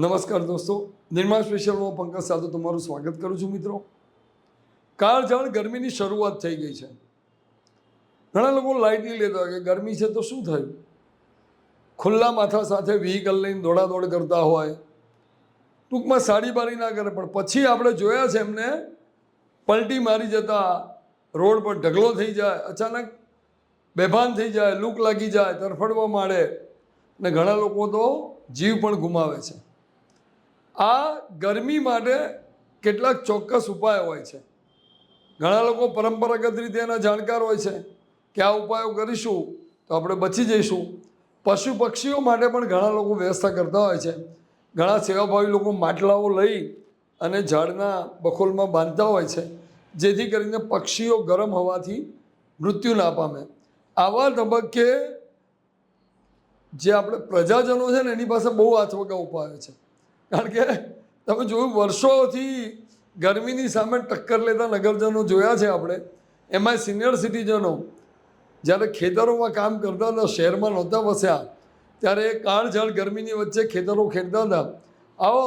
નમસ્કાર દોસ્તો, નિર્માણ સ્પેશિયલમાં પંકજ સાથે તમારું સ્વાગત કરું છું મિત્રો. કાળઝાળ ગરમીની શરૂઆત થઈ ગઈ છે. ઘણા લોકો લાઇટલી લેતા હોય કે ગરમી છે તો શું થયું? ખુલ્લા માથા સાથે વ્હીકલ લઈને દોડાદોડ કરતા હોય. ટૂંકમાં સાડી બારી ના કરે, પણ પછી આપણે જોયા છે એમને પલટી મારી જતા રોડ પર ઢગલો થઈ જાય, અચાનક બેભાન થઈ જાય, લૂક લાગી જાય, તરફડવા માંડે. ને ઘણા લોકો તો જીવ પણ ગુમાવે છે. આ ગરમી માટે કેટલાક ચોક્કસ ઉપાય હોય છે. ઘણા લોકો પરંપરાગત રીતે એના જાણકાર હોય છે કે આ ઉપાયો કરીશું તો આપણે બચી જઈશું. પશુ પક્ષીઓ માટે પણ ઘણા લોકો વ્યવસ્થા કરતા હોય છે. ઘણા સેવાભાવી લોકો માટલાઓ લઈ અને ઝાડના બખોલમાં બાંધતા હોય છે, જેથી કરીને પક્ષીઓ ગરમ હવાથી મૃત્યુ ના પામે. આવા તબક્કે જે આપણે પ્રજાજનો છે ને એની પાસે બહુ આથવકા ઉપાયો છે. કારણ કે તમે જોયું, વર્ષોથી ગરમીની સામે ટક્કર લેતા નગરજનો જોયા છે આપણે. એમાં સિનિયર સિટીઝનો જ્યારે ખેતરોમાં કામ કરતા હતા, શહેરમાં નહોતા વસ્યા, ત્યારે એ કાળઝાળ ગરમીની વચ્ચે ખેતરો ખેડતા હતા. આવો,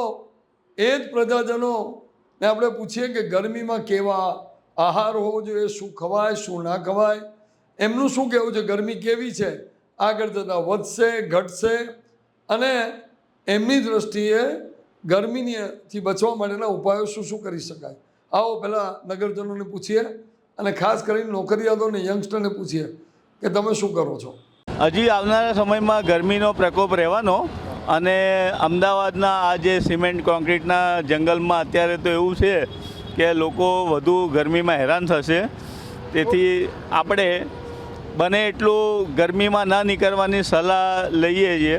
એ જ પ્રજાજનોને આપણે પૂછીએ કે ગરમીમાં કેવા આહાર હોવો જોઈએ, શું ખવાય, શું ના ખવાય? એમનું શું કહેવું છે? ગરમી કેવી છે? આગળ જતાં વધશે, ઘટશે અને એમની દ્રષ્ટિએ ગરમીથી બચવા માટેના ઉપાયો શું શું કરી શકાય? આવો પહેલાં નગરજનોને પૂછીએ અને ખાસ કરીને નોકરિયાતોને યંગસ્ટરને પૂછીએ કે તમે શું કરો છો? હજી આવનારા સમયમાં ગરમીનો પ્રકોપ રહેવાનો અને અમદાવાદના આ જે સિમેન્ટ કોન્ક્રીટના જંગલમાં અત્યારે તો એવું છે કે લોકો વધુ ગરમીમાં હેરાન થશે. તેથી આપણે બને એટલું ગરમીમાં ના નીકળવાની સલાહ લઈએ છીએ.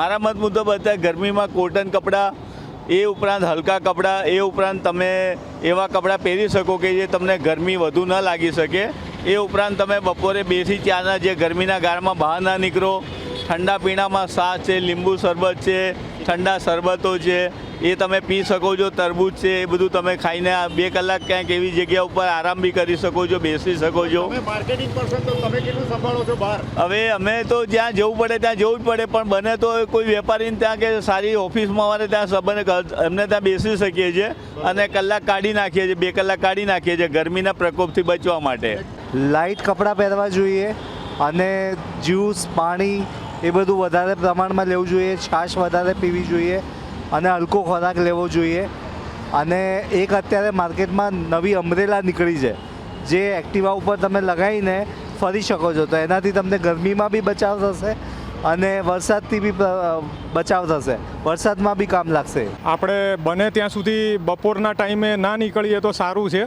મારા મત મુજબ અત્યારે ગરમીમાં કોટન કપડાં એ ઉપરાંત હલકા કપડાં, એ ઉપરાંત તમે એવા કપડાં પહેરી શકો કે જે તમને ગરમી વધુ ન લાગી શકે. એ ઉપરાંત તમે બપોરે બેસી ચારના જે ગરમીના ગાળમાં બહાર ના નીકળો. ઠંડા પીણામાં છાશ છે, લીંબુ શરબત છે ઠંડા શરબતો છે એ તમે પી શકો છો તરબૂચ છે એ બધું તમે ખાઈને આ બે કલાક ક્યાંક એવી જગ્યા ઉપર આરામ બી કરી શકો છો બેસી શકો છો. તમે માર્કેટિંગ પર્સન તો તમે કેટલું સંભાળો છો બહાર? હવે અમે તો જ્યાં જવું પડે ત્યાં જવું જ પડે પણ બને તો કોઈ વેપારીને ત્યાં કે સારી ઓફિસમાં અમારે ત્યાં સંબંધ એમને ત્યાં બેસી શકીએ છીએ અને કલાક કાઢી નાખીએ છીએ બે કલાક કાઢી નાખીએ છીએ ગરમીના પ્રકોપથી બચવા માટે. લાઇટ કપડાં પહેરવા જોઈએ અને જ્યુસ પાણી એ બધું વધારે પ્રમાણમાં લેવું જોઈએ, છાશ વધારે પીવી જોઈએ અને હલકો ખોરાક લેવો જોઈએ. અને એક અત્યારે માર્કેટમાં નવી અમરેલા નીકળી છે, જે એક્ટિવા ઉપર તમે લગાવીને ફરી શકો છો. તો એનાથી તમને ગરમીમાં બી બચાવ થશે અને વરસાદથી બી બચાવ થશે. વરસાદમાં બી કામ લાગશે. આપણે બને ત્યાં સુધી બપોરના ટાઈમે ના નીકળીએ તો સારું છે.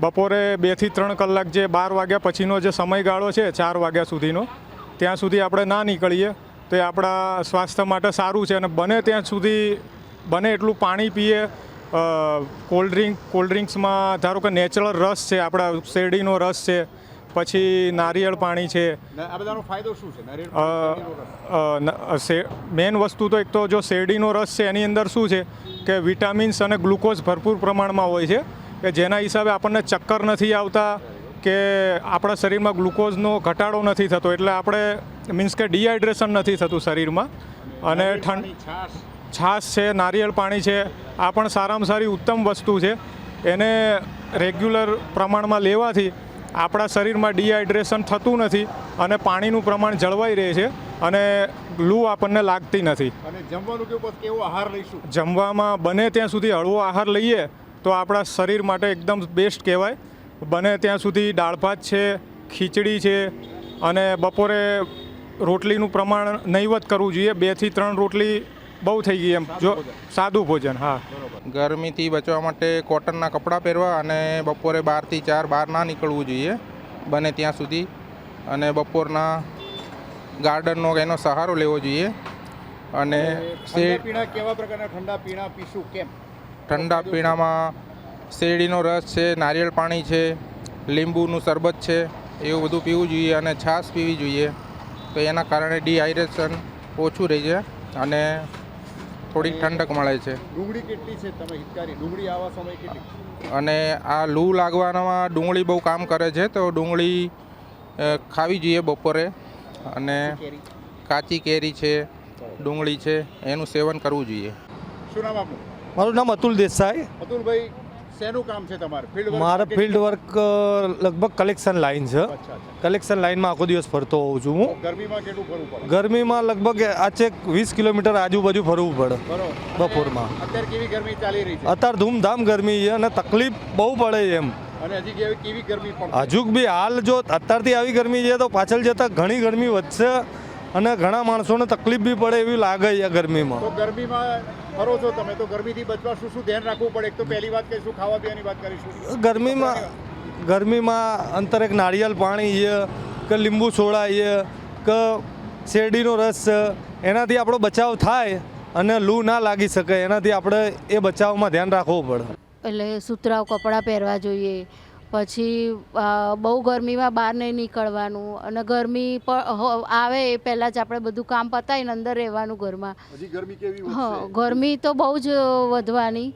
બપોરે બેથી ત્રણ કલાક જે બાર વાગ્યા પછીનો જે સમયગાળો છે, ચાર વાગ્યા સુધીનો. ત્યાં સુધી આપણે ના નીકળીએ. તો એ આપણા સ્વાસ્થ્ય માટે સારું છે અને બને ત્યાં સુધી બને એટલું પાણી પીએ. કોલ્ડ ડ્રિંક કોલ્ડ ડ્રિંક્સમાં ધારો કે નેચરલ રસ છે આપણા શેરડીનો રસ છે પછી નારિયેળ પાણી છે. આ બધાનો ફાયદો શું છે? નારિયેળ મેન વસ્તુ તો એક તો જો શેરડીનો રસ છે એની અંદર શું છે કે વિટામિન્સ અને ગ્લુકોઝ ભરપૂર પ્રમાણમાં હોય છે કે જેના હિસાબે આપણને ચક્કર નથી આવતા કે આપણા શરીરમાં ગ્લુકોઝનો ઘટાડો નથી થતો એટલે આપણે મીન્સ કે ડિહાઇડ્રેશન નથી થતું શરીરમાં. અને ઠંડ છાશ. છે નારિયેળ પાણી છે આ પણ સારામાં સારી ઉત્તમ વસ્તુ છે. એને રેગ્યુલર પ્રમાણમાં લેવાથી આપણા શરીરમાં ડિહાઇડ્રેશન થતું નથી અને પાણીનું પ્રમાણ જળવાઈ રહે છે અને લૂ આપણને લાગતી નથી. અને જમવાનું કેવો આહાર લઈશું? જમવામાં બને ત્યાં સુધી હળવો આહાર લઈએ તો આપણા શરીર માટે એકદમ બેસ્ટ કહેવાય. બને ત્યાં સુધી દાળ ભાત છે ખીચડી છે અને બપોરે રોટલીનું પ્રમાણ નહીવત કરવું જોઈએ. બેથી ત્રણ રોટલી બહુ થઈ ગઈ એમ. જો સાદું ભોજન હા. ગરમીથી બચવા માટે કોટનના કપડાં પહેરવા અને બપોરે બારથી ચાર બહાર ના નીકળવું જોઈએ. બને ત્યાં સુધી. અને બપોરના ગાર્ડનનો એનો સહારો લેવો જોઈએ. અને કેવા પ્રકારના ઠંડા પીણા પીશું કેમ? ઠંડા પીણામાં શેરડીનો રસ છે નારિયેળ પાણી છે લીંબુનું શરબત છે એવું બધું પીવું જોઈએ અને છાશ પીવી જોઈએ. તો એના કારણે ડિહાઇડ્રેશન ઓછું રહે છે અને થોડીક ઠંડક મળે છે. ડુંગળી કેટલી છે તમે હિતકારી? ડુંગળી આવા સમય કેટલી? અને આ લૂ લાગવામાં ડુંગળી બહુ કામ કરે છે તો ડુંગળી ખાવી જોઈએ બપોરે. અને કાચી કેરી છે ડુંગળી છે એનું સેવન કરવું જોઈએ. શું નામ આપનું? મારું નામ અતુલ દેસાઈ. અતુલભાઈ શેનું કામ છે તમારું? ફિલ્ડ વર્ક મારા ફિલ્ડ વર્ક લગભગ કલેક્શન લાઈન છે. કલેક્શન લાઈનમાં આખો દિવસ ફરતો હોઉં છું હું. ગરમીમાં કેટલું ફરવું પડે? ગરમીમાં લગભગ આજે છે વીસ કિલોમીટર આજુબાજુ ફરવું પડે. બપોરમાં. અત્યારે કેવી ગરમી ચાલી રહી છે? અત્યારે ધૂમધામ ગરમી છે અને તકલીફ બહુ પડે છે એમ. હજુ બી હાલ જો અત્યારથી આવી ગરમી છે તો પાછળ જતાં ઘણી ગરમી વધશે અને ઘણા માણસોને તકલીફ બી પડે એવી લાગે છે ગરમીમાં. ગરમીમાં ફરો છો તમે તો ગરમીથી બચવા શું શું ધ્યાન રાખવું પડે? એક તો પહેલી વાત કહીશું ખાવા પીવાની વાત કરીશું. ગરમીમાં ગરમીમાં અંતર એક નારિયેળ પાણી છે કે લીંબુ સોડા છે કે શેરડીનો રસ છે એનાથી આપણો બચાવ થાય અને લૂ ના લાગી શકે. એનાથી આપણે એ બચાવમાં ધ્યાન રાખવું પડે. એટલે સુતરાવ કપડાં પહેરવા જોઈએ પછી બહુ ગરમીમાં બહાર નહીં નીકળવાનું અને ગરમી પણ આવે એ પહેલાં જ આપણે બધું કામ પતાવીને અંદર રહેવાનું ઘરમાં. હા ગરમી તો બહુ જ વધવાની.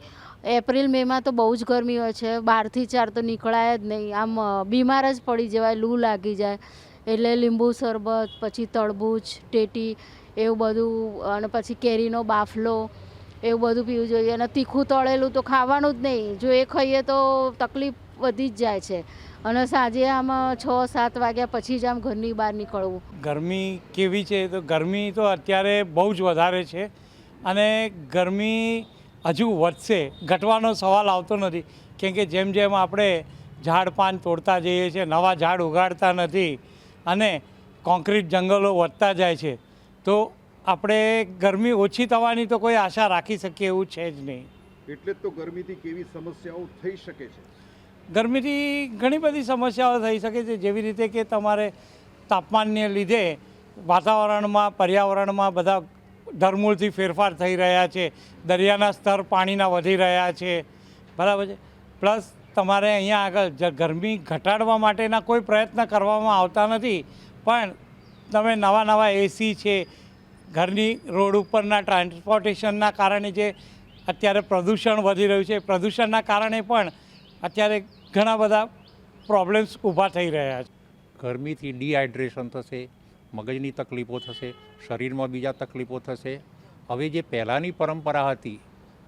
એપ્રિલ મેમાં તો બહુ જ ગરમી હોય છે. બારથી ચાર તો નીકળાય જ નહીં. આમ બીમાર જ પડી જવાય લૂ લાગી જાય. એટલે લીંબુ શરબત પછી તરબૂચ ટેટી એવું બધું અને પછી કેરીનો બાફલો એવું બધું પીવું જોઈએ. અને તીખું તળેલું તો ખાવાનું જ નહીં. જો એ ખાઈએ તો તકલીફ વધી જ જાય છે. અને સાંજે આમાં છ સાત વાગ્યા પછી જ આમ ઘરની બહાર નીકળવું. ગરમી કેવી છે? તો ગરમી તો અત્યારે બહુ જ વધારે છે. અને ગરમી હજુ વધશે. ઘટવાનો સવાલ આવતો નથી. કેમ કે જેમ જેમ આપણે ઝાડ પાન તોડતા જઈએ છીએ નવા ઝાડ ઉગાડતા નથી અને કોન્ક્રીટ જંગલો વધતા જાય છે. તો આપણે ગરમી ઓછી થવાની તો કોઈ આશા રાખી શકીએ એવું છે જ નહીં. એટલે જ તો ગરમીથી કેવી સમસ્યાઓ થઈ શકે છે. ગરમીથી ઘણી બધી સમસ્યાઓ થઈ શકે છે. જેવી રીતે કે તમારે તાપમાનને લીધે વાતાવરણમાં, પર્યાવરણમાં બધા ધરમૂળથી ફેરફાર થઈ રહ્યા છે. દરિયાના સ્તર પાણીના વધી રહ્યા છે. બરાબર છે? પ્લસ તમારે અહીંયા આગળ ગરમી ઘટાડવા માટેના કોઈ પ્રયત્ન કરવામાં આવતા નથી. પણ તમે નવા નવા એસી છે, ઘરની રોડ ઉપરના ટ્રાન્સપોર્ટેશનના કારણે જે અત્યારે પ્રદૂષણ વધી રહ્યું છે, પ્રદૂષણના કારણે પણ અત્યારે ઘણા બધા પ્રોબ્લેમ્સ ઊભા થઈ રહ્યા છે. ગરમીથી ડિહાઇડ્રેશન થશે, મગજની તકલીફો થશે, શરીરમાં બીજા તકલીફો થશે. હવે જે પહેલાંની પરંપરા હતી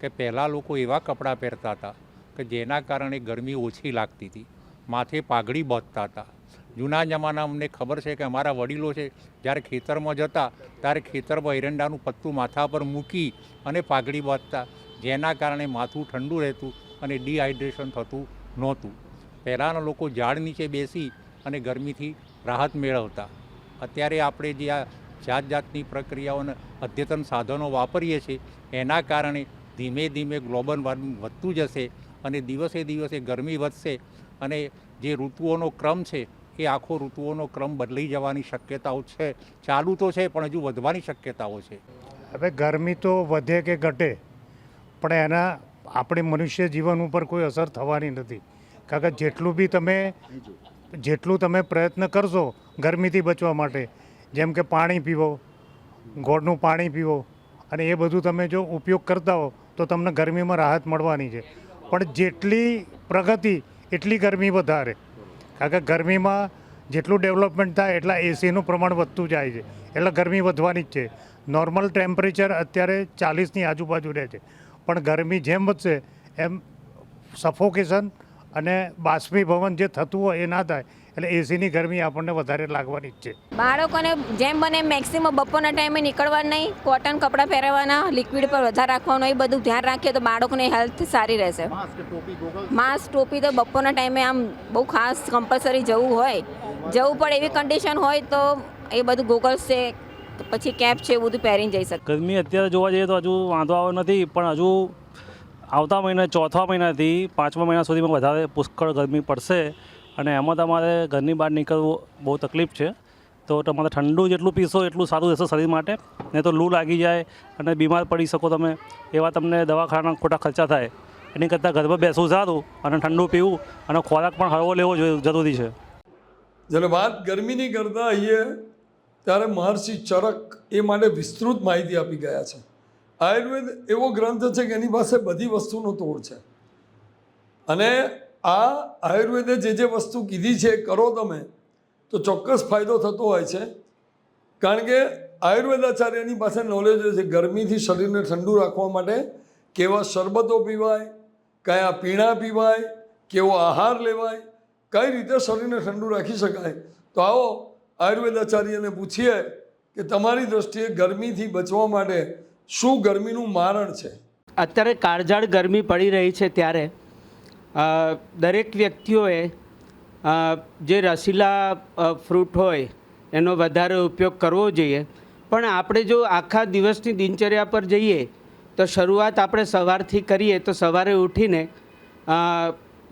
કે પહેલાં લોકો એવા કપડાં પહેરતા હતા કે જેના કારણે ગરમી ઓછી લાગતી હતી, માથે પાઘડી બાંધતા હતા. જૂના જમાના અમને ખબર છે કે અમારા વડીલો છે, જ્યારે ખેતરમાં જતા ત્યારે ખેતરમાં એરંડાનું પત્તું માથા પર મૂકી અને પાઘડી બાંધતા, જેના કારણે માથું ઠંડુ રહેતું અને ડિહાઇડ્રેશન થતું નહોતું. પહેલાંના લોકો ઝાડ નીચે બેસી અને ગરમીથી રાહત મેળવતા. અત્યારે આપણે જે આ જાત જાતની પ્રક્રિયાઓને અદ્યતન સાધનો વાપરીએ છીએ, એના કારણે ધીમે ધીમે ગ્લોબલ વોર્મિંગ વધતું જશે અને દિવસે દિવસે ગરમી વધશે અને જે ઋતુઓનો ક્રમ છે, એ આખો ઋતુઓનો ક્રમ બદલી જવાની શક્યતાઓ છે. ચાલુ તો છે, પણ હજુ વધવાની શક્યતાઓ છે. હવે ગરમી તો વધે કે ઘટે, પણ એના આપણે મનુષ્ય જીવન ઉપર કોઈ અસર થવાની નથી. કારણ કે જેટલું બી તમે જેટલું તમે પ્રયત્ન કરશો ગરમીથી બચવા માટે, જેમ કે પાણી પીવો, ગોળનું પાણી પીવો, અને એ બધું તમે જો ઉપયોગ કરતા હો, તો તમને ગરમીમાં રાહત મળવાની છે. પણ જેટલી પ્રગતિ, એટલી ગરમી વધારે. કારણ કે ગરમીમાં જેટલું ડેવલપમેન્ટ થાય એટલા એસીનું પ્રમાણ વધતું જાય છે. એટલે ગરમી વધવાની જ છે. નોર્મલ ટેમ્પરેચર અત્યારે ચાલીસની આજુબાજુ રહે છે. પણ ગરમી જેમ વધશે એમ સફોકેશન અને બાષ્પીભવન જે થતું હોય એ ના થાય. એટલે એસીની ગરમી આપણને વધારે લાગવાની જ છે. બાળકોને જેમ બને મેક્સિમમ બપોરના ટાઈમે નીકળવા નહીં કોટન કપડાં પહેરવાના લિક્વિડ પર વધારે રાખવાનું એ બધું ધ્યાન રાખીએ તો બાળકોની હેલ્થ સારી રહેશે. માસ્ક ટોપી માસ્ક ટોપી તો બપોરના ટાઈમે આમ બહુ ખાસ કમ્પલસરી જવું હોય. જવું પડે એવી કન્ડિશન હોય તો એ બધું ગોગલ્સ છે પછી કેપ છે એ બધું પહેરીને જઈ શકે ગરમી અત્યારે જોવા જઈએ તો હજુ વાંધો આવ્યો નથી પણ હજુ આવતા મહિના ચોથા મહિનાથી પાંચમા મહિના સુધીમાં વધારે પુષ્કળ ગરમી પડશે અને એમાં તમારે ઘરની બહાર નીકળવું બહુ તકલીફ છે. તો તમારે ઠંડુ જેટલું પીશો એટલું સારું રહેશે શરીર માટે. નહીં તો લૂ લાગી જાય અને બીમાર પડી શકો તમે. એવા તમને દવાખાના ખોટા ખર્ચા થાય. એની કરતાં ઘરમાં બેસવું સારું અને ઠંડુ પીવું અને ખોરાક પણ હળવો લેવો જોઈએ જરૂરી છે. જ્યારે વાત ગરમીની કરતાં અહીંયા ત્યારે મહર્ષિ ચરક એ માટે વિસ્તૃત માહિતી આપી ગયા છે. આયુર્વેદ એવો ગ્રંથ છે કે એની પાસે બધી વસ્તુનો તોડ છે. અને આ આયુર્વેદે જે જે વસ્તુ કીધી છે કરો તમે, તો ચોક્કસ ફાયદો થતો હોય છે. કારણ કે આયુર્વેદાચાર્યની પાસે નોલેજ હોય છે ગરમીથી શરીરને ઠંડુ રાખવા માટે કેવા શરબતો પીવાય, કયા પીણા પીવાય, કેવો આહાર લેવાય, કઈ રીતે શરીરને ઠંડુ રાખી શકાય. તો આવો આયુર્વેદ આચાર્યને પૂછીએ કે તમારી દ્રષ્ટિએ ગરમીથી બચવા માટે શું ગરમીનું મારણ છે? અત્યારે કાળઝાળ ગરમી પડી રહી છે ત્યારે દરેક વ્યક્તિઓએ જે રસીલા ફ્રૂટ હોય, એનો વધારે ઉપયોગ કરવો જોઈએ. પણ આપણે જો આખા દિવસની દિનચર્યા પર જઈએ, તો શરૂઆત આપણે સવારથી કરીએ, તો સવારે ઉઠીને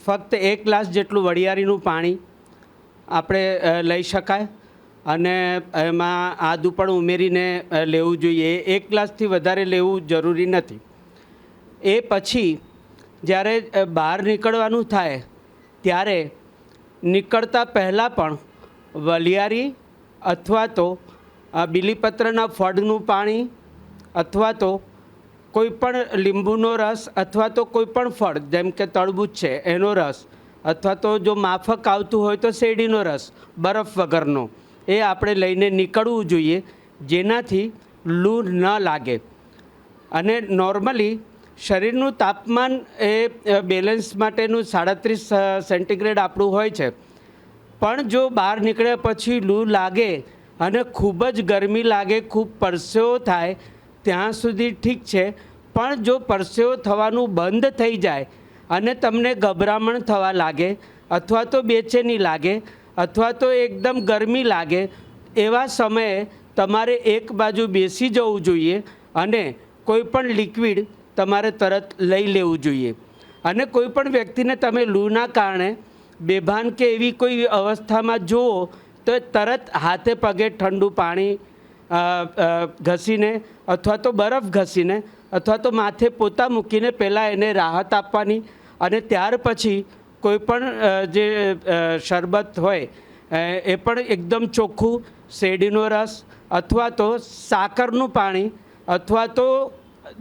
ફક્ત એક ગ્લાસ જેટલું વરિયાળીનું પાણી આપણે લઈ શકાય. અને એમાં આદું પણ ઉમેરીને લેવું જોઈએ. એક ગ્લાસથી વધારે લેવું જરૂરી નથી. એ પછી જ્યારે બહાર નીકળવાનું થાય, ત્યારે નીકળતા પહેલાં પણ વલિયારી અથવા તો બીલીપત્રના ફળનું પાણી અથવા તો કોઈ પણ લીંબુનો રસ અથવા તો કોઈ પણ ફળ, જેમ કે તળબૂચ છે, એનો રસ અથવા તો જો માફક આવતું હોય તો શેરડીનો રસ, બરફ વગરનો. એ આપણે લઈને નીકળવું જોઈએ, જેનાથી લૂ ન લાગે. અને નોર્મલી શરીરનું તાપમાન એ બેલેન્સ માટેનું સાડત્રીસ સેન્ટીગ્રેડ આપણું હોય છે. પણ જો બહાર નીકળ્યા પછી લૂ લાગે અને ખૂબ જ ગરમી લાગે, ખૂબ પરસેવો થાય, ત્યાં સુધી ઠીક છે. પણ જો પરસેવો થવાનું બંધ થઈ જાય અને તમને ગભરામણ થવા લાગે અથવા તો બેચેની લાગે અથવા તો એકદમ ગરમી લાગે, એવા સમયે તમારે એક બાજુ બેસી જવું જોઈએ અને કોઈ પણ લિક્વિડ તમારે તરત લઈ લેવું જોઈએ. અને કોઈ પણ વ્યક્તિને તમે લૂના કારણે બેભાન કે એવી કોઈ અવસ્થામાં જુઓ, તો તરત હાથે પગે ઠંડુ પાણી ઘસીને અથવા તો બરફ ઘસીને અથવા તો માથે પોતા મૂકીને પહેલાં એને રાહત આપવાની અને ત્યાર પછી કોઈ પણ જે શરબત હોય એ પણ એકદમ ચોખ્ખું શેરડીનો રસ અથવા તો સાકરનું પાણી અથવા તો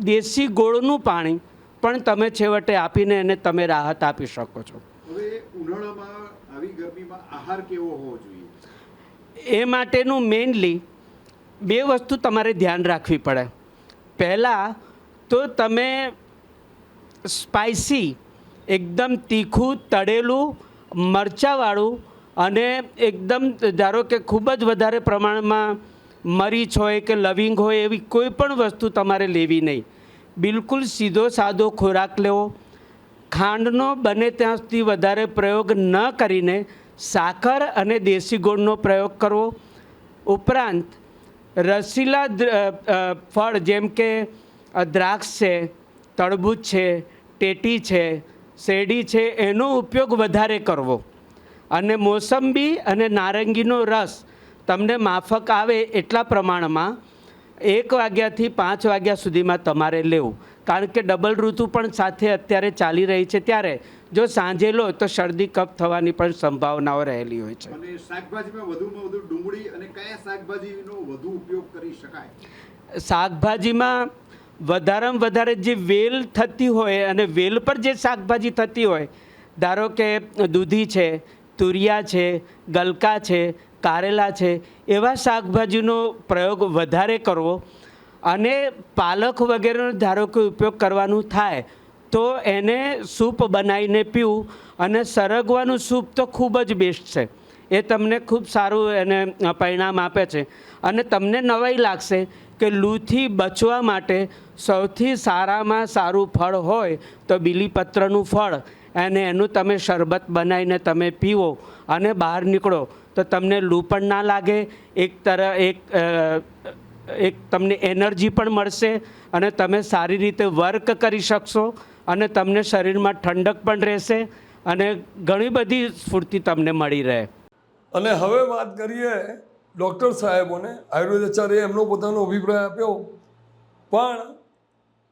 દેશી ગોળનું પાણી પણ તમે છેવટે આપીને એને તમે રાહત આપી શકો છો. હવે ઉનાળામાં આવી ગરમીમાં આહાર કેવો હોવો જોઈએ? એ માટેનું મેઇનલી બે વસ્તુ તમારે ધ્યાન રાખવી પડે. પહેલાં તો તમે સ્પાઇસી એકદમ તીખું, તળેલું, મરચાંવાળું અને એકદમ ધારો કે ખૂબ જ વધારે પ્રમાણમાં મરીચ હોય કે લવિંગ હોય એવી કોઈ પણ વસ્તુ તમારે લેવી નહીં. બિલકુલ સીધો સાદો ખોરાક લેવો. ખાંડનો બને ત્યાં સુધી વધારે પ્રયોગ ન કરીને સાકર અને દેશી ગોળનો પ્રયોગ કરવો. ઉપરાંત રસીલા ફળ જેમ કે દ્રાક્ષ છે તળબૂચ છે, ટેટી છે શેરડી છે એનો ઉપયોગ વધારે કરવો. અને મોસંબી અને નારંગીનો રસ તમને માફક આવે એટલા પ્રમાણમાં એક વાગ્યાથી પાંચ વાગ્યા સુધીમાં તમારે લેવું. કારણ કે ડબલ ઋતુ પણ સાથે અત્યારે ચાલી રહી છે ત્યારે. જો સાંજે લો તો શરદી કફ થવાની પણ સંભાવનાઓ રહેલી હોય છે. અને શાકભાજીમાં વધુમાં વધુ ડુંગળી અને કયા શાકભાજીનો વધુ ઉપયોગ કરી શકાય? શાકભાજીમાં વધારેમાં વધારે જે વેલ થતી હોય અને વેલ પર જે શાકભાજી થતી હોય, ધારો કે દૂધી છે, તુરિયા છે, ગલકા છે, કારેલા છે, એવા શાકભાજીનો પ્રયોગ વધારે કરવો અને પાલક વગેરેનો ધારો કે ઉપયોગ કરવાનું થાય, તો એને સૂપ બનાવીને પીવું અને સરગવાનું સૂપ તો ખૂબ જ બેસ્ટ છે. એ તમને ખૂબ સારું એને પરિણામ આપે છે. અને તમને નવાઈ લાગશે કે લૂથી બચવા માટે સૌથી સારામાં સારું ફળ હોય તો બીલીપત્રનું ફળ. અને એનું તમે શરબત બનાવીને તમે પીવો અને બહાર નીકળો તો તમને લૂ પણ ના લાગે, એક તરફ એક એક તમને એનર્જી પણ મળશે અને તમે સારી રીતે વર્ક કરી શકશો અને તમને શરીરમાં ઠંડક પણ રહેશે અને ઘણી બધી સ્ફૂર્તિ તમને મળી રહે. અને હવે વાત કરીએ ડૉક્ટર સાહેબોને. આયુર્વેદ આચાર્ય એમનો પોતાનો અભિપ્રાય આપ્યો. પણ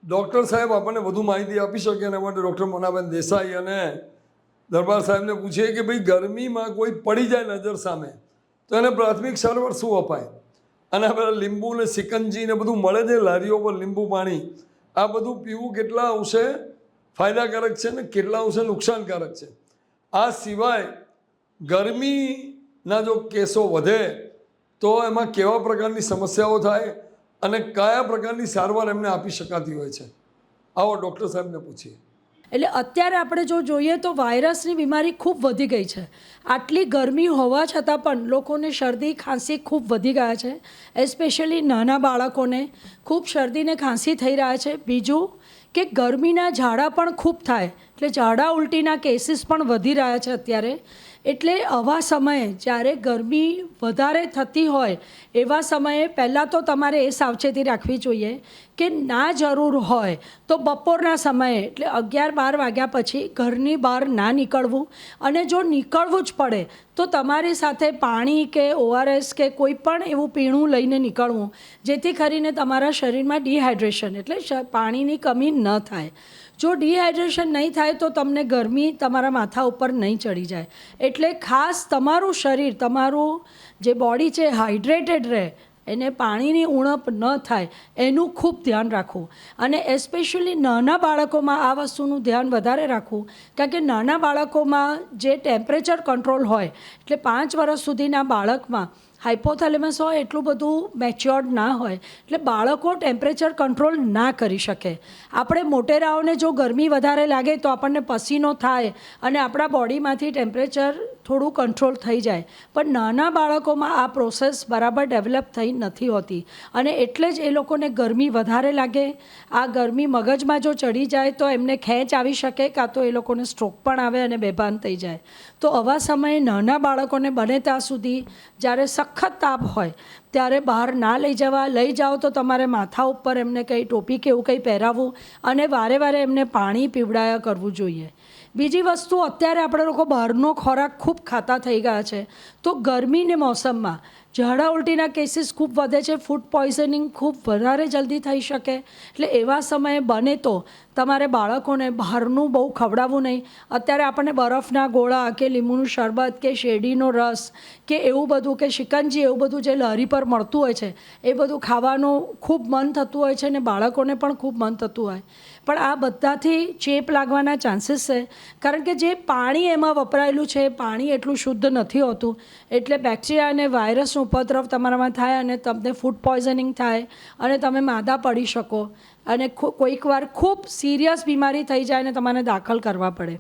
ડૉક્ટર સાહેબ આપણને વધુ માહિતી આપી શકે એના માટે ડૉક્ટર મનાબેન દેસાઈ અને દરબાર સાહેબને પૂછીએ કે ભાઈ ગરમીમાં કોઈ પડી જાય નજર સામે, તો એને પ્રાથમિક સારવાર શું અપાય? અને આપણે લીંબુ ને સિકંજી ને બધું મળે છે, લારીઓ પર લીંબુ પાણી. આ બધું પીવું કેટલા અંશે ફાયદાકારક છે ને કેટલા અંશે નુકસાનકારક છે? આ સિવાય ગરમીના જો કેસો વધે, તો એમાં કેવા પ્રકારની સમસ્યાઓ થાય? અને કયા પ્રકારની સારવાર એમને આપી શકાતી હોય છે? આવો ડૉક્ટર સાહેબને પૂછીએ. એટલે અત્યારે આપણે જો જોઈએ તો વાયરસની બીમારી ખૂબ વધી ગઈ છે. આટલી ગરમી હોવા છતાં પણ લોકોને શરદી, ખાંસી ખૂબ વધી ગયા છે. એસ્પેશિયલી નાના બાળકોને ખૂબ શરદીને ખાંસી થઈ રહ્યા છે. બીજું કે ગરમીના ઝાડા પણ ખૂબ થાય. એટલે ઝાડા ઉલટીના કેસીસ પણ વધી રહ્યા છે અત્યારે. એટલે આવા સમયે જ્યારે ગરમી વધારે થતી હોય, એવા સમયે પહેલાં તો તમારે એ સાવચેતી રાખવી જોઈએ કે ના જરૂર હોય તો બપોરના સમયે, એટલે અગિયાર બાર વાગ્યા પછી ઘરની બહાર ના નીકળવું. અને જો નીકળવું જ પડે, તો તમારી સાથે પાણી કે ઓઆરએસ કે કોઈ પણ એવું પીણું લઈને નીકળવું, જેથી કરીને તમારા શરીરમાં ડિહાઇડ્રેશન એટલે પાણીની કમી ન થાય. જો ડિહાઇડ્રેશન નહીં થાય તો તમને ગરમી તમારા માથા ઉપર નહીં ચડી જાય. એટલે ખાસ તમારું શરીર, તમારું જે બોડી છે હાઇડ્રેટેડ રહે. એને પાણીની ઉણપ ન થાય, એનું ખૂબ ધ્યાન રાખવું. અને એસ્પેશિયલી નાના બાળકોમાં આ વસ્તુનું ધ્યાન વધારે રાખવું. કારણ કે નાના બાળકોમાં જે ટેમ્પરેચર કંટ્રોલ હોય, એટલે પાંચ વર્ષ સુધીના બાળકમાં હાઇપોથેલેમસ હોય, એટલું બધું મેચ્યોર્ડ ના હોય, એટલે બાળકો ટેમ્પરેચર કંટ્રોલ ના કરી શકે. આપણે મોટેરાઓને જો ગરમી વધારે લાગે તો આપણને પસીનો થાય અને આપણા બોડીમાંથી ટેમ્પરેચર થોડું કંટ્રોલ થઈ જાય. પણ નાના બાળકોમાં આ પ્રોસેસ બરાબર ડેવલપ થઈ નથી હોતી. અને એટલે જ એ લોકોને ગરમી વધારે લાગે. આ ગરમી મગજમાં જો ચડી જાય તો એમને ખેંચ આવી શકે, કાં તો એ લોકોને સ્ટ્રોક પણ આવે અને બેભાન થઈ જાય. તો આવા સમયે નાના બાળકોને બને ત્યાં સુધી જ્યારે સખત તાપ હોય, ત્યારે બહાર ના લઈ જવા, લઈ જાઓ તો તમારે માથા ઉપર એમને કંઈ ટોપી કે એવું કંઈ પહેરાવવું અને વારે વારે એમને પાણી પીવડાયા કરવું જોઈએ. બીજી વસ્તુ, અત્યારે આપણે લોકો બહારનો ખોરાક ખૂબ ખાતા થઈ ગયા છે. તો ગરમીને મોસમમાં ઝાડા ઉલટીના કેસીસ ખૂબ વધે છે, ફૂડ પોઈઝનિંગ ખૂબ વધારે જલ્દી થઈ શકે. એટલે એવા સમયે બને તો તમારે બાળકોને બહારનું બહુ ખવડાવવું નહીં. અત્યારે આપણને બરફના ગોળા કે લીંબુનું શરબત કે શેરડીનો રસ કે એવું બધું કે શિકંજી એવું બધું જે લહેરી પર મળતું હોય છે, એ બધું ખાવાનું ખૂબ મન થતું હોય છે અને બાળકોને પણ ખૂબ મન થતું હોય. પણ આ બધાથી ચેપ લાગવાના ચાન્સીસ છે. કારણ કે જે પાણી એમાં વપરાયેલું છે પાણી એટલું શુદ્ધ નથી હોતું. એટલે બેક્ટેરિયા અને વાયરસનો ઉપદ્રવ તમારામાં થાય અને તમને ફૂડ પોઈઝનિંગ થાય અને તમે માદા પડી શકો. અને કોઈકવાર કોઈક વાર ખૂબ સિરિયસ બીમારી થઈ જાય અને તમારે દાખલ કરવા પડે.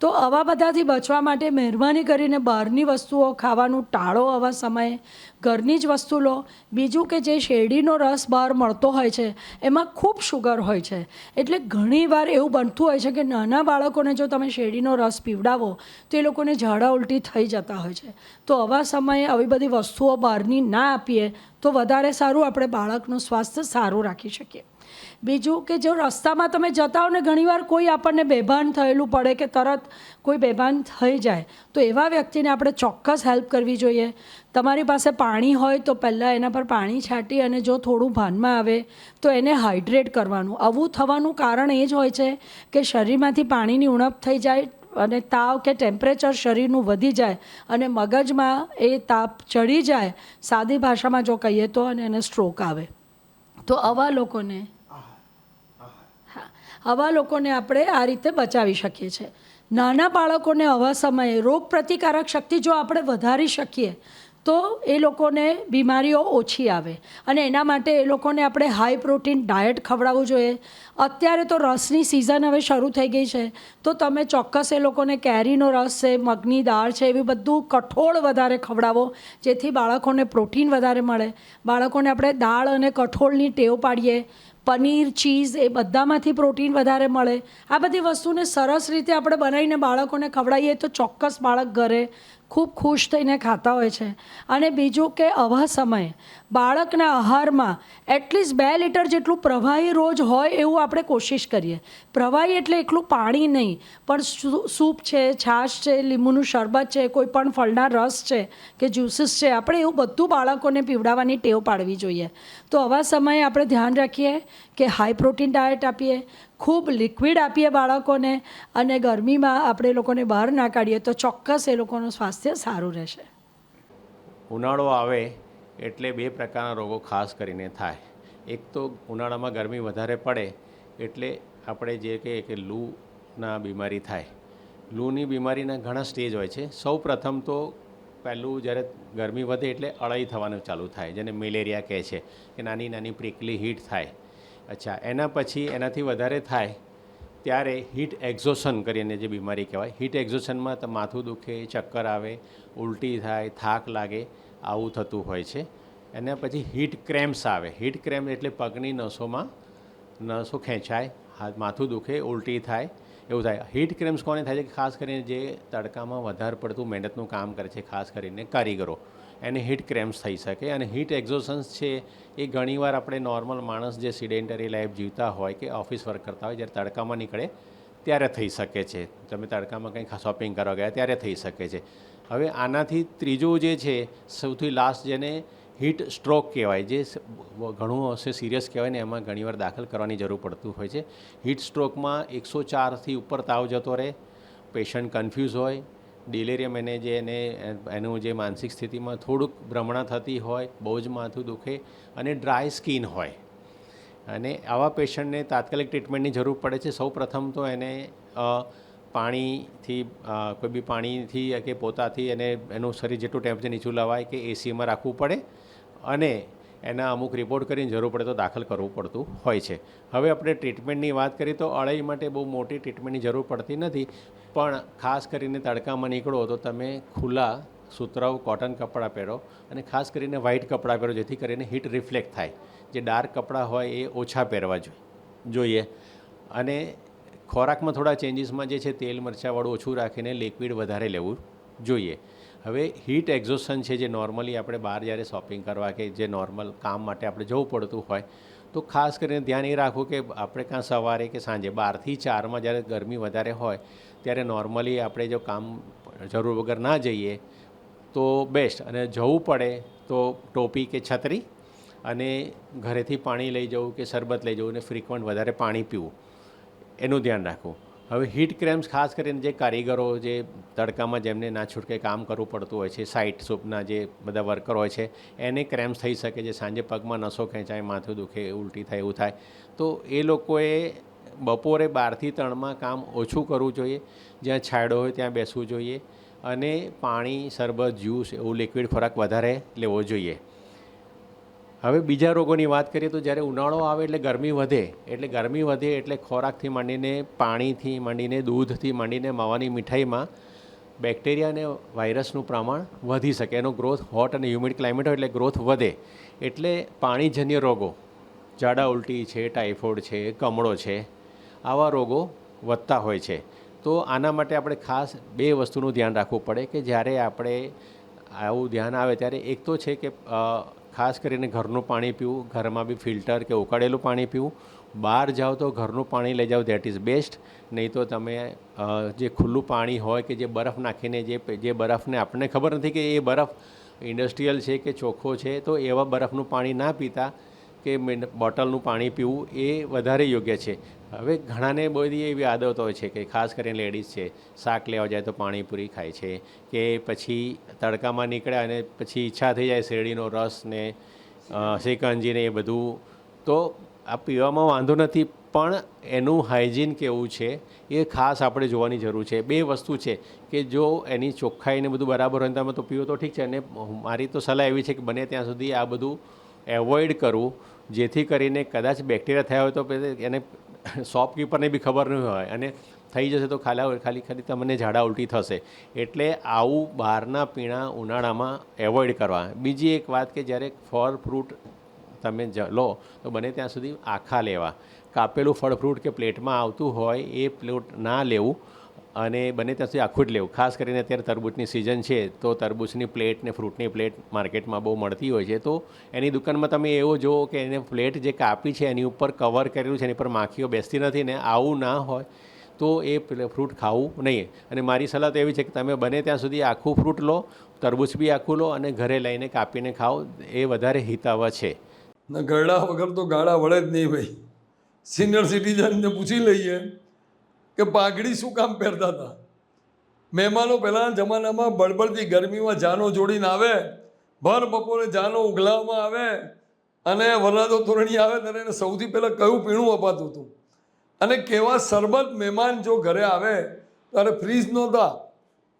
તો આવા બધાથી બચવા માટે મહેરબાની કરીને બહારની વસ્તુઓ ખાવાનું ટાળો આવા સમયે. ઘરની જ વસ્તુ લો. બીજું કે જે શેરડીનો રસ બહાર મળતો હોય છે, એમાં ખૂબ શુગર હોય છે. એટલે ઘણીવાર એવું બનતું હોય છે કે નાના બાળકોને જો તમે શેરડીનો રસ પીવડાવો, તો એ લોકોને ઝાડા ઉલટી થઈ જતા હોય છે. તો આવા સમયે આવી બધી વસ્તુઓ બહારની ના આપીએ, તો વધારે સારું આપણે બાળકનું સ્વાસ્થ્ય સારું રાખી શકીએ. બીજું કે જો રસ્તામાં તમે જતા હો ને ઘણીવાર કોઈ આપણને બેભાન થયેલું પડે કે તરત કોઈ બેભાન થઈ જાય, તો એવા વ્યક્તિને આપણે ચોક્કસ હેલ્પ કરવી જોઈએ. તમારી પાસે પાણી હોય તો પહેલાં એના પર પાણી છાંટી અને જો થોડું ભાનમાં આવે તો એને હાઇડ્રેટ કરવાનું. આવું થવાનું કારણ એ જ હોય છે કે શરીરમાંથી પાણીની ઉણપ થઈ જાય અને તાવ કે ટેમ્પરેચર શરીરનું વધી જાય અને મગજમાં એ તાપ ચડી જાય, સાદી ભાષામાં જો કહીએ તો અને એને સ્ટ્રોક આવે. તો આવા લોકોને આવા લોકોને આપણે આ રીતે બચાવી શકીએ છીએ. નાના બાળકોને આવા સમયે રોગ પ્રતિકારક શક્તિ જો આપણે વધારી શકીએ, તો એ લોકોને બીમારીઓ ઓછી આવે. અને એના માટે એ લોકોને આપણે હાઈ પ્રોટીન ડાયટ ખવડાવવું જોઈએ. અત્યારે તો રસની સિઝન હવે શરૂ થઈ ગઈ છે. તો તમે ચોક્કસ એ લોકોને કેરીનો રસ છે, મગની દાળ છે, એવી બધું કઠોળ વધારે ખવડાવો, જેથી બાળકોને પ્રોટીન વધારે મળે. બાળકોને આપણે દાળ અને કઠોળની ટેવ પાડીએ. પનીર, ચીઝ એ બધામાંથી પ્રોટીન વધારે મળે. આ બધી વસ્તુને સરસ રીતે આપણે બનાવીને બાળકોને ખવડાવીએ તો ચોક્કસ બાળક ઘરે ખૂબ ખુશ થઈને ખાતા હોય છે. અને બીજું કે આવા સમયે બાળકના આહારમાં એટલીસ્ટ બે લીટર જેટલું પ્રવાહી રોજ હોય એવું આપણે કોશિશ કરીએ. પ્રવાહી એટલે એકલું પાણી નહીં, પણ સૂપ છે, છાશ છે, લીંબુનું શરબત છે, કોઈ પણ ફળના રસ છે કે જ્યુસીસ છે, આપણે એવું બધું બાળકોને પીવડાવવાની ટેવ પાડવી જોઈએ. તો આવા સમયે આપણે ધ્યાન રાખીએ કે હાઈ પ્રોટીન ડાયટ આપીએ, ખૂબ લિક્વિડ આપીએ બાળકોને અને ગરમીમાં આપણે લોકોને બહાર ના કાઢીએ તો ચોક્કસ એ લોકોનું સ્વાસ્થ્ય સારું રહેશે. ઉનાળો આવે એટલે બે પ્રકારના રોગો ખાસ કરીને થાય. એક તો ઉનાળામાં ગરમી વધારે પડે એટલે આપણે જે કહીએ કે લૂના બીમારી થાય. લૂની બીમારીના ઘણા સ્ટેજ હોય છે. સૌ પ્રથમ તો પહેલું જ્યારે ગરમી વધે એટલે અળાઈ થવાનું ચાલુ થાય, જેને મેલેરિયા કહે છે, કે નાની નાની પ્રિકલી હીટ થાય. અચ્છા, એના પછી એનાથી વધારે થાય ત્યારે હીટ એક્ઝોશન કરીને જે બીમારી કહેવાય, હીટ એક્ઝોશનમાં તો માથું દુખે, ચક્કર આવે, ઉલટી થાય, થાક લાગે, આવું થતું હોય છે. એના પછી હીટ ક્રેમ્સ આવે. હીટ ક્રેમ્પ એટલે પગની નસોમાં નસો ખેંચાય, હાથ માથું દુખે, ઉલટી થાય એવું થાય. હીટ ક્રેમ્સ કોને થાય છે કે ખાસ કરીને જે તડકામાં વધારે પડતું મહેનતનું કામ કરે છે, ખાસ કરીને કારીગરો. એને હીટ ક્રેમ્સ થઈ શકે. અને હીટ એક્ઝોશન્સ છે, એ ઘણીવાર આપણે નોર્મલ માણસ જે સિડેન્ટરી લાઈફ જીવતા હોય કે ઓફિસ વર્ક કરતા હોય, જ્યારે તડકામાં નીકળે, ત્યારે થઈ શકે છે. તમે તડકામાં કંઈક શોપિંગ કરવા ગયા, ત્યારે થઈ શકે છે. હવે આનાથી ત્રીજું જે છે, સૌથી લાસ્ટ જેને હીટ સ્ટ્રોક કહેવાય, જે ઘણું હશે સિરિયસ કહેવાય ને એમાં ઘણીવાર દાખલ કરવાની જરૂર પડતું હોય છે. હીટ સ્ટ્રોકમાં એકસો ચારથી ઉપર તાવ જતો રહે, પેશન્ટ કન્ફ્યુઝ હોય ડિલેરિયમ એને જે એને, એનું જે માનસિક સ્થિતિમાં થોડુંક ભ્રમણા થતી હોય, બહુ જ માથું દુખે અને ડ્રાય સ્કિન હોય. અને આવા પેશન્ટને તાત્કાલિક ટ્રીટમેન્ટની જરૂર પડે છે. સૌ પ્રથમ તો એને પાણીથી કોઈ બી પાણીથી કે પોતાથી એને, એનું શરીર જેટલું ટેમ્પરેચર નીચું લવાય કે એસીમાં રાખવું પડે. અને એના અમુક રિપોર્ટ કરીને જરૂર પડે તો દાખલ કરવું પડતું હોય છે. હવે આપણે ટ્રીટમેન્ટની વાત કરીએ તો અળઈ માટે બહુ મોટી ટ્રીટમેન્ટની જરૂર પડતી નથી. પણ ખાસ કરીને તડકામાં નીકળો તો તમે ખુલ્લા સુતરાઉ કોટન કપડાં પહેરો અને ખાસ કરીને વ્હાઇટ કપડાં પહેરો જેથી કરીને હીટ રિફ્લેક્ટ થાય. જે ડાર્ક કપડાં હોય એ ઓછા પહેરવા જોઈએ. અને ખોરાકમાં થોડા ચેન્જીસમાં જે છે તેલ મરચાંવાળું ઓછું રાખીને લિક્વિડ વધારે લેવું જોઈએ. હવે હીટ એક્ઝોશન છે જે નોર્મલી આપણે બહાર જ્યારે શોપિંગ કરવા કે જે નોર્મલ કામ માટે આપણે જવું પડતું હોય, તો ખાસ કરીને ધ્યાન એ રાખવું કે આપણે કાં સવારે કે સાંજે બારથી ચારમાં જ્યારે ગરમી વધારે હોય, ત્યારે નોર્મલી આપણે જો કામ જરૂર વગર ના જઈએ, તો બેસ્ટ અને જવું પડે તો ટોપી કે છત્રી અને ઘરેથી પાણી લઈ જવું કે શરબત લઈ જવું અને ફ્રિકવન્ટ વધારે પાણી પીવું. એનું ધ્યાન રાખવું. હવે હીટ ક્રેમ્સ ખાસ કરીને જે કારીગરો, જે તડકામાં જેમને ના છૂટકે કામ કરવું પડતું હોય છે સાઇટ સૂપના જે બધા વર્કર હોય છે, એને ક્રેમ્સ થઈ શકે છે, સાંજે પગમાં નસો ખેંચાય, માથું દુખે, ઉલટી થાય, એવું થાય. તો એ લોકોએ બપોરે બારથી ત્રણમાં કામ ઓછું કરવું જોઈએ. જ્યાં છાંયડો હોય ત્યાં બેસવું જોઈએ. અને પાણી, શરબત, જ્યુસ, એવું લિક્વિડ ખોરાક વધારે લેવો જોઈએ. હવે બીજા રોગોની વાત કરીએ તો જ્યારે ઉનાળો આવે એટલે ગરમી વધે, એટલે ગરમી વધે એટલે ખોરાકથી માંડીને પાણીથી માંડીને દૂધથી માંડીને માવાની મીઠાઈમાં બેક્ટેરિયા અને વાયરસનું પ્રમાણ વધી શકે. એનો ગ્રોથ હોટ અને હ્યુમિડ ક્લાઇમેટ હોય એટલે ગ્રોથ વધે. એટલે પાણીજન્ય રોગો, ઝાડા ઉલટી છે ટાઇફોઇડ છે, કમળો છે, આવા રોગો વધતા હોય છે. તો આના માટે આપણે ખાસ બે વસ્તુનું ધ્યાન રાખવું પડે કે જ્યારે આપણે આવું ધ્યાન આવે ત્યારે એક તો છે કે ખાસ કરીને ઘરનું પાણી પીવું, ઘરમાં બી ફિલ્ટર કે ઉકાળેલું પાણી પીવું. બહાર જાઓ તો ઘરનું પાણી લઈ જાઓ દેટ ઇઝ બેસ્ટ નહીં તો તમે જે ખુલ્લું પાણી હોય કે જે બરફ નાખીને જે જે બરફને આપણને ખબર નથી કે એ બરફ ઇન્ડસ્ટ્રીયલ છે કે ચોખ્ખો છે, તો એવા બરફનું પાણી ના પીતા. કે બોટલનું પાણી પીવું એ વધારે યોગ્ય છે. હવે ઘણાને બધી એવી આદતો હોય છે કે ખાસ કરીને લેડીઝ છે, શાક લેવા જાય તો પાણીપુરી ખાય છે, કે પછી તડકામાં નીકળે અને પછી ઈચ્છા થઈ જાય શેરડીનો રસ ને શ્રીકંજીને એ બધું, તો આ પીવામાં વાંધો નથી, પણ એનું હાઇજીન કેવું છે એ ખાસ આપણે જોવાની જરૂર છે. બે વસ્તુ છે કે જો એની ચોખ્ખાઈને બધું બરાબર હોય તમે તો પીવો તો ઠીક છે અને મારી તો સલાહ એવી છે કે બને ત્યાં સુધી આ બધું એવોઇડ કરવું જેથી કરીને કદાચ બેક્ટેરિયા થયા હોય તો એને શોપકીપરને બી ખબર નહીં હોય અને થઈ જશે તો ખાલા ખાલી ખાલી તમને ઝાડા ઉલટી થશે. એટલે આવું બહારના પીણા ઉનાળામાં એવોઇડ કરવા. બીજી એક વાત કે જ્યારે ફળ ફ્રૂટ તમે લો, તો બને ત્યાં સુધી આખા લેવા. કાપેલું ફળ ફ્રૂટ કે પ્લેટમાં આવતું હોય એ પ્લેટ ના લેવું. અને બને ત્યાં સુધી આખું જ લેવું. ખાસ કરીને અત્યારે તરબૂચની સિઝન છે, તો તરબૂચની પ્લેટ ને ફ્રૂટની પ્લેટ માર્કેટમાં બહુ મળતી હોય છે. તો એની દુકાનમાં તમે એવો જુઓ કે એને પ્લેટ જે કાપી છે, એની ઉપર કવર કરેલું છે, એની પર માખીઓ બેસતી નથી ને આવું ના હોય, તો એ ફ્રૂટ ખાવું નહીં. અને મારી સલાહ તો એવી છે કે તમે બને ત્યાં સુધી આખું ફ્રૂટ લો, તરબૂચ બી આખું લો અને ઘરે લઈને કાપીને ખાઓ. એ વધારે હિતાવ છે. ગરડા વગર તો ગાળા વળે જ નહીં ભાઈ. સિનિયર સિટીઝનને પૂછી લઈએ. કે પાઘડી શું કામ પહેરતા હતા? મહેમાનો પહેલાંના જમાનામાં બળબડતી ગરમીમાં જાનો જોડીને આવે, ભર બપોરે જાનો ઉઘલાવવામાં આવે અને વરરાજો તોરણી આવે ત્યારે એને સૌથી પહેલાં કયું પીણું અપાતું હતું? અને કેવા શરબત મહેમાન જો ઘરે આવે, ત્યારે ફ્રીજ નહોતા.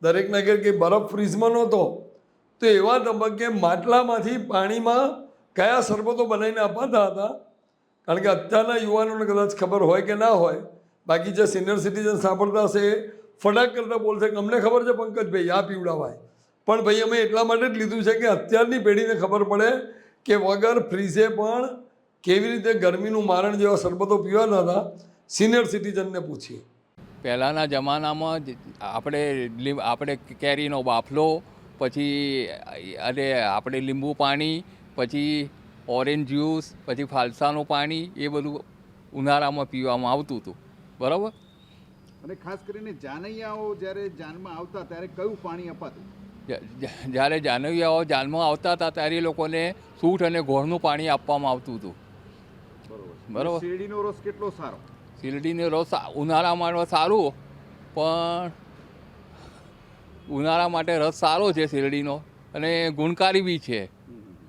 દરેકના ઘેર કે બરફ ફ્રીજમાં નહોતો. તો એવા તબક્કે માટલામાંથી પાણીમાં કયા શરબતો બનાવીને અપાતા હતા? કારણ કે અત્યારના યુવાનોને કદાચ ખબર હોય કે ના હોય બાકી જે સિનિયર સિટીઝન સાંભળતા હશે એ ફટાક કરતા બોલશે કે અમને ખબર છે પંકજભાઈ, આ પીવડાવાય. પણ ભાઈ, અમે એટલા માટે જ લીધું છે કે અત્યારની પેઢીને ખબર પડે કે વગર ફ્રીઝે પણ કેવી રીતે ગરમીનું મારણ જેવા શરબતો પીવાના હતા સિનિયર સિટીઝનને પૂછીએ. પહેલાંના જમાનામાં આપણે આપણે કેરીનો બાફલો, પછી અને આપણે લીંબુ પાણી, પછી ઓરેન્જ જ્યુસ પછી ફાલસાનું પાણી, એ બધું ઉનાળામાં પીવામાં આવતું હતું. બરાબર? અને ખાસ કરીને જાનૈયાઓ જ્યારે જાનમાં આવતા ત્યારે કયું પાણી અપાતું? જ્યારે જાનૈયાઓ જાનમાં આવતા હતા ત્યારે એ લોકોને સૂટ અને ગોળનું પાણી આપવામાં આવતું હતું. બરાબર. શેરડીનો રસ કેટલો સારો? શેરડીનો રસ ઉનાળામાં સારું પણ ઉનાળા માટે રસ સારો છે શેરડીનો. અને ગુણકારી બી છે.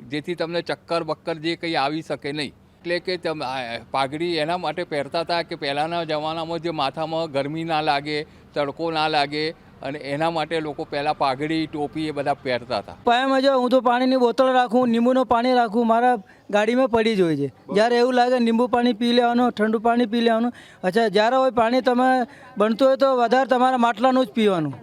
જેથી તમને ચક્કર બક્કર જે કંઈ આવી શકે નહીં. એટલે કે તમે પાઘડી એના માટે પહેરતા હતા કે પહેલાંના જમાનામાં જે માથામાં ગરમી ના લાગે તડકો ના લાગે અને એના માટે લોકો પહેલાં પાઘડી ટોપી એ બધા પહેરતા હતા. પાયામાં જો હું તો પાણીની બોતલ રાખું લીંબુનું પાણી રાખું મારા ગાડીમાં પડી જ હોય છે. જ્યારે એવું લાગે લીંબુ પાણી પી લેવાનું ઠંડુ પાણી પી લેવાનું અચ્છા જ્યારે હોય પાણી તમે બનતું હોય તો વધારે તમારા માટલાનું જ પીવાનું.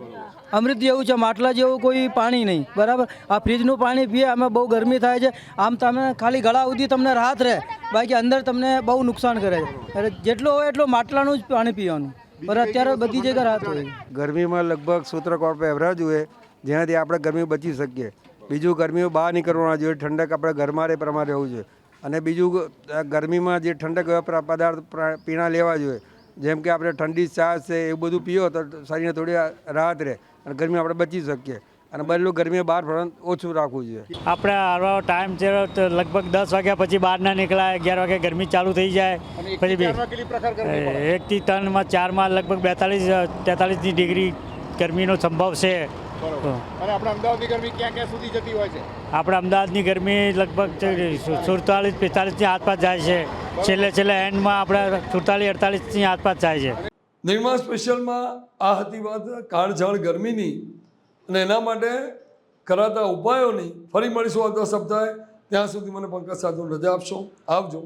અમૃત જેવું છે માટલા જેવું કોઈ પાણી નહીં બરાબર? આ ફ્રીજનું પાણી પીએ આમાં બહુ ગરમી થાય છે. આમ તમે ખાલી ગળા સુધી તમને રાહત રહે બાકી અંદર તમને બહુ નુકસાન કરે છે. એટલે જેટલું હોય એટલું માટલાનું જ પાણી પીવાનું. પણ અત્યારે બધી જગ્યા રાહત હોય. ગરમીમાં લગભગ સૂત્રકોટ એવરેજ હોય જેનાથી આપણે ગરમી બચી શકીએ. બીજું ગરમીમાં બહાર નીકળવું જોઈએ ઠંડક આપણે ઘરમાં રહે પ્રમાણે રહેવું જોઈએ. અને બીજું ગરમીમાં જે ઠંડક પદાર્થ પીણા લેવા જોઈએ જેમ કે આપણે ઠંડી ચા છે એવું બધું પીઓ તો શરીરને થોડી રાહત રહે અને ગરમી આપણે બચી શકીએ. અને બદલું ગરમી બહાર ફરવાનું ઓછું રાખવું જોઈએ. આપણે હારવાનો ટાઈમ છે તો લગભગ દસ વાગ્યા પછી બહાર ના નીકળાય અગિયાર વાગે ગરમી ચાલુ થઈ જાય. પછી બે એકથી ત્રણમાં ચારમાં લગભગ બેતાલીસ તેતાલીસની ડિગ્રી ગરમીનો સંભવ છે. અને આપણે અમદાવાદની ગરમી ક્યાં ક્યાં સુધી જતી હોય છે? આપણે અમદાવાદની ગરમી લગભગ સુડતાલીસ પિસ્તાલીસની આસપાસ જાય છે. છેલ્લે છેલ્લે એન્ડમાં આપણે સુડતાલીસ અડતાલીસની આસપાસ જાય છે. નિર્મા સ્પેશિયલમાં આ હતી વાત કાળઝાળ ગરમીની અને એના માટે કરાતા ઉપાયોની ફરી મળીશું આવતા સપ્તાહે. ત્યાં સુધી મને પંકજ સાધુ રજા આપશો. આવજો.